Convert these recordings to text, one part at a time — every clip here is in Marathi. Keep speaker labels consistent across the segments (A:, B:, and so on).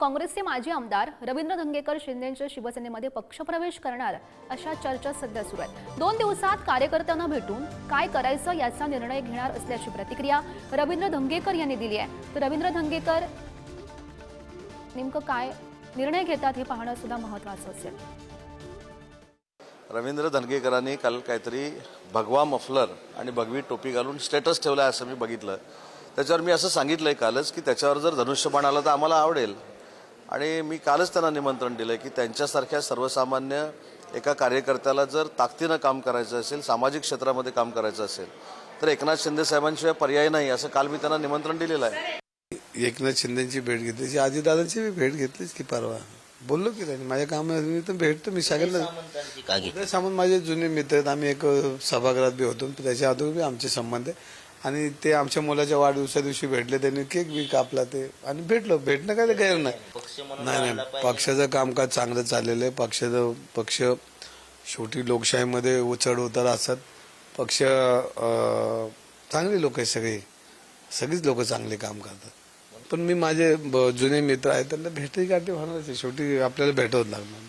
A: काँग्रेसचे माजी आमदार रवींद्र धंगेकर शिंदेंच्या शिवसेनेमध्ये पक्षप्रवेश करणार अशा चर्चा सध्या सुरू आहेत. दोन दिवसात कार्यकर्त्यांना भेटून काय करायचं याचा निर्णय घेणार असल्याची प्रतिक्रिया रवींद्र धंगेकर यांनी दिली आहे. तर रवींद्र धंगेकर नेमकं काय निर्णय घेतात हे पाहणं सुद्धा महत्वाचं असेल.
B: रवींद्र धनगेकरांनी काल काहीतरी भगवा मफलर आणि भगवी टोपी घालून स्टेटस ठेवला आहे असं मी बघितलं. त्याच्यावर मी असं सांगितलंय कालच की त्याच्यावर जर धनुष्यबाण आलं तर आम्हाला आवडेल. आणि मी कालच त्यांना निमंत्रण दिलंय की त्यांच्यासारख्या सर्वसामान्य एका कार्यकर्त्याला जर ताकदीनं काम करायचं असेल सामाजिक क्षेत्रामध्ये काम करायचं असेल तर एकनाथ शिंदे साहेबांशिवाय पर्याय नाही असं काल मी त्यांना निमंत्रण दिलेलं आहे.
C: एकनाथ शिंदेची भेट घेतली आजीदादांची भेट घेतलीच की परवा. बोललो की त्यांनी माझ्या कामात तर भेटतो मी? उदय सामंत माझे जुने मित्र आहेत आम्ही एक सभागृहात बी होतो त्याच्या अगोदर बी आमचे संबंध आहे. आणि ते आमच्या मुलाच्या वाढदिवसा दिवशी भेटले त्यांनी केक बी कापला ते. आणि भेटलो. भेटणं काय ते गैर नाही. नाही नाही. पक्षाचं कामकाज चांगलं चाललेलं आहे. पक्षाचं पक्ष शेवटी लोकशाहीमध्ये उचढ उतार असतात. पक्ष चांगली लोक आहेत सगळी. सगळीच लोक चांगले काम करतात. पण मी माझे ब- जुने मित्र आहेत त्यांना भेटही गाठी होणारच आहे. शेवटी आपल्याला भेटवत लागणार.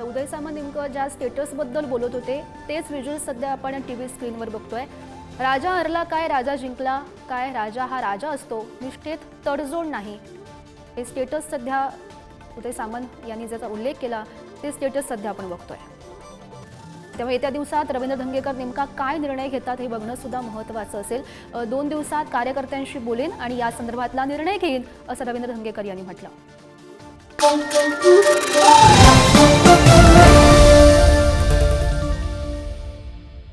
A: तर उदय सामंत नेमकं ज्या स्टेटसबद्दल बोलत होते तेच विज्युअल सध्या आपण टी व्ही स्क्रीनवर बघतोय. राजा हरला काय राजा जिंकला काय राजा हा राजा असतो निष्ठेत तडजोड नाही. हे स्टेटस सध्या उदय सामंत यांनी ज्याचा उल्लेख केला ते स्टेटस सध्या आपण बघतोय. त्यामुळे येत्या दिवसात रवींद्र धंगेकर नेमका काय निर्णय घेतात हे बघणं सुद्धा महत्त्वाचं असेल. दोन दिवसात कार्यकर्त्यांशी बोलेन आणि या संदर्भातला निर्णय घेईन असं रवींद्र धंगेकर यांनी म्हटलं.